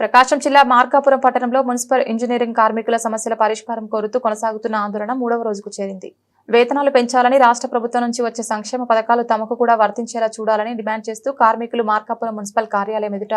ప్రకాశం జిల్లా మార్కాపురం పట్టణంలో municipal engineering కార్మికుల సమస్యల పరిష్కారం కోరుతూ కొనసాగుతున్న ఆందోళన మూడవ రోజుకు చేరింది. వేతనాలు పెంచాలని రాష్ట్ర ప్రభుత్వం నుంచి వచ్చే సంక్షేమ పథకాలు తమకు కూడా వర్తించేలా చూడాలని డిమాండ్ చేస్తూ కార్మికులు మార్కాపురం మున్సిపల్ కార్యాలయం ఎదుట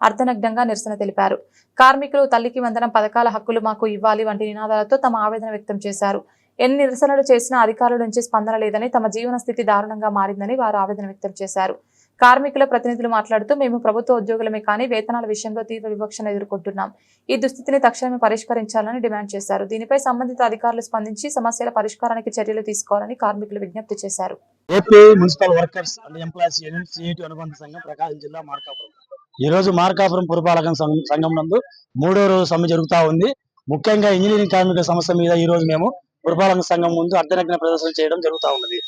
అర్ధనగ్నంగా నిరసన తెలిపారు. కార్మికులు తల్లికి వందనం పథకాల హక్కులు మాకు ఇవ్వాలి వంటి నినాదాలతో తమ ఆవేదన వ్యక్తం చేశారు. ఎన్ని నిరసనలు చేసినా అధికారుల నుంచి స్పందన లేదని తమ జీవన స్థితి దారుణంగా మారిందని వారు ఆవేదన వ్యక్తం చేశారు. కార్మికుల ప్రతినిధులు మాట్లాడుతూ మేము ప్రభుత్వ ఉద్యోగులమే కానీ వేతనాల విషయంలో తీవ్ర వివక్షను ఎదుర్కొంటున్నాం. ఈ దుస్థితిని తక్షణమే పరిష్కరించాలని డిమాండ్ చేశారు. దీనిపై సంబంధిత అధికారులు స్పందించి సమస్యల పరిష్కారానికి చర్యలు తీసుకోవాలని కార్మికులు విజ్ఞప్తి చేశారు. AP municipal workers and employees union CIT అనుబంధ సంఘం ప్రకాశం జిల్లా మార్కాపురం. ఈ రోజు మార్కాపురం పురపాలక సంఘం- నందు మూడో రోజు సమ్మె జరుగుతా ఉంది. ముఖ్యంగా ఇంజనీరింగ్ కార్మికుల సమస్య మీద ఈ రోజు మేము పురపాలక సంఘం ముందు అర్ధనగ్న ప్రదర్శన చేయడం జరుగుతా ఉన్నది.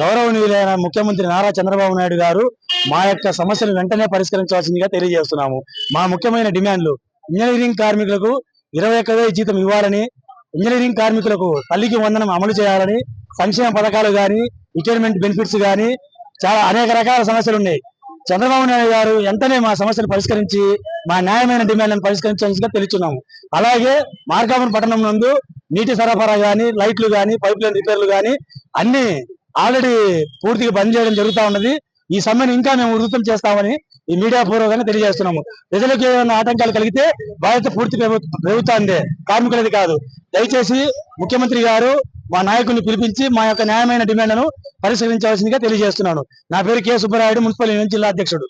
గౌరవనీయులైన ముఖ్యమంత్రి నారా చంద్రబాబు నాయుడు గారు మా యొక్క సమస్యను వెంటనే పరిష్కరించవలసిందిగా తెలియజేస్తున్నాము. మా ముఖ్యమైన డిమాండ్లు ఇంజనీరింగ్ కార్మికులకు ఇరవై ఒక్క జీతం ఇవ్వాలని ఇంజనీరింగ్ కార్మికులకు తల్లికి వందనం అమలు చేయాలని సంక్షేమ పథకాలు కానీ రిటైర్మెంట్ బెనిఫిట్స్ కానీ చాలా అనేక రకాల సమస్యలు ఉన్నాయి. చంద్రబాబు నాయుడు గారు వెంటనే మా సమస్యలు పరిష్కరించి మా న్యాయమైన డిమాండ్లను పరిష్కరించాల్సిందిగా తెలుస్తున్నాము అలాగే మార్కాపురం పట్టణం నందు నీటి సరఫరా కానీ లైట్లు కానీ పైప్ లైన్ రిపేర్లు కానీ అన్ని ఆల్రెడీ పూర్తిగా బంద్ చేయడం జరుగుతా ఉన్నది. ఈ సమ్మెను ఇంకా మేము ఉధృతం చేస్తామని ఈ మీడియా పూర్వకంగా తెలియజేస్తున్నాము. ప్రజలకు ఏమైనా ఆటంకాలు కలిగితే బాధ్యత పూర్తి పెరుగుతుంది కార్మికులది కాదు. దయచేసి ముఖ్యమంత్రి గారు మా నాయకుడిని పిలిపించి మా యొక్క న్యాయమైన డిమాండ్ను పరిశీలించవలసిందిగా తెలియజేస్తున్నాను. నా పేరు కె సుబ్బరాయుడు మున్సిపల్ యూనియన్ జిల్లా అధ్యక్షుడు.